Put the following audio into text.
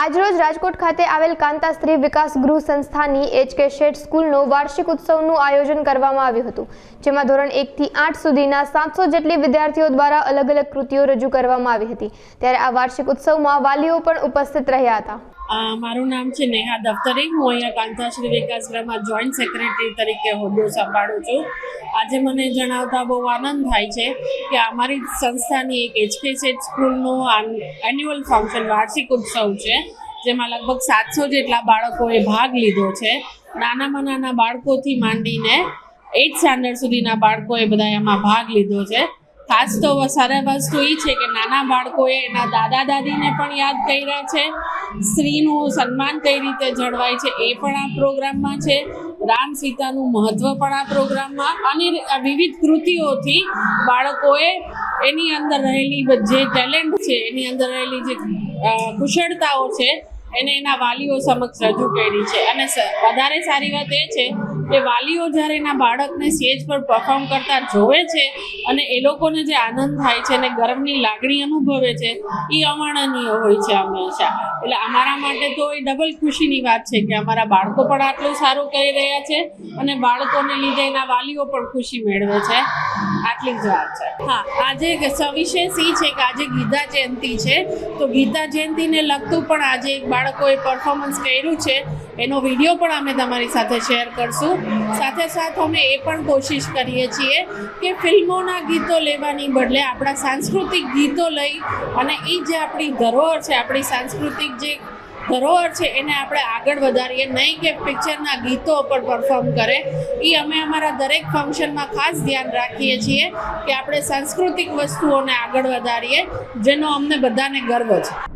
આજરોજ રાજકોટ ખાતે આવેલ કાંતા સ્ત્રી વિકાસ ગૃહ સંસ્થાની એચ કે શેઠ સ્કૂલનો વાર્ષિક ઉત્સવનું આયોજન કરવામાં આવ્યું હતું, જેમાં ધોરણ એકથી આઠ સુધીના સાતસો જેટલી વિદ્યાર્થીઓ દ્વારા અલગ અલગ કૃતિઓ રજૂ કરવામાં આવી હતી. ત્યારે આ વાર્ષિક ઉત્સવમાં વાલીઓ પણ ઉપસ્થિત રહ્યા હતા. મારું નામ છે નેહા દફતરી. હું અહીંયા કાંતાશ્રી વિકાસ ગ્રામમાં જોઈન્ટ સેક્રેટરી તરીકે હોદ્દો સંભાળું છું. આજે મને જણાવતા બહુ આનંદ થાય છે કે અમારી સંસ્થાની એક એચકે સેટ સ્કૂલનું એન્યુઅલ ફંક્શન વાર્ષિક ઉત્સવ છે, જેમાં લગભગ સાતસો જેટલા બાળકોએ ભાગ લીધો છે. નાનામાં નાના બાળકોથી માંડીને એઇટ સ્ટાન્ડર્ડ સુધીના બાળકોએ બધા એમાં ભાગ લીધો છે. ખાસ તો સરળ વસ્તુ એ છે કે નાના બાળકોએ એના દાદા દાદીને પણ યાદ કર્યા છે. સ્ત્રીનું સન્માન કઈ રીતે જળવાય છે એ પણ આ પ્રોગ્રામમાં છે. રામ સીતાનું મહત્વ પણ આ પ્રોગ્રામમાં અને વિવિધ કૃતિઓથી બાળકોએ એની અંદર રહેલી જે ટેલેન્ટ છે, એની અંદર રહેલી જે કુશળતાઓ છે, એને એના વાલીઓ સમક્ષ રજૂ કરી છે. અને વધારે સારી વાત એ છે કે વાલીઓ જ્યારે એના બાળકને સ્ટેજ પર પરફોર્મ કરતા જોવે છે અને એ લોકોને જે આનંદ થાય છે અને ગર્વની લાગણી અનુભવે છે, એ અવર્ણનીય હોય છે હંમેશા. એટલે અમારા માટે તો એ ડબલ ખુશીની વાત છે કે અમારા બાળકો પણ આટલું સારું કરી રહ્યા છે અને બાળકોને લીધે એના વાલીઓ પણ ખુશી મેળવે છે. આટલી જ વાત છે. હા, આજે સવિશેષ એ છે કે આજે ગીતા જયંતિ છે. તો ગીતા જયંતિને લગતું પણ આજે એક બાળકોએ પરફોર્મન્સ કર્યું છે. એનો વીડિયો પણ અમે તમારી સાથે શેર કરશું. સાથે સાથે અમે એ પણ કોશિશ કરીએ છીએ કે ફિલ્મોના ગીતો લેવાની બદલે આપણા સાંસ્કૃતિક ગીતો લઈ અને એ જે આપણી ધરોહર છે, આપણી સાંસ્કૃતિક જે ધરોહર છે, એને આપણે આગળ વધારીએ. નહીં કે પિક્ચરના ગીતો પર પરફોર્મ કરે. એ અમે અમારા દરેક ફંક્શનમાં ખાસ ધ્યાન રાખીએ છીએ કે આપણે સાંસ્કૃતિક વસ્તુઓને આગળ વધારીએ, જેનો અમને બધાને ગર્વ છે.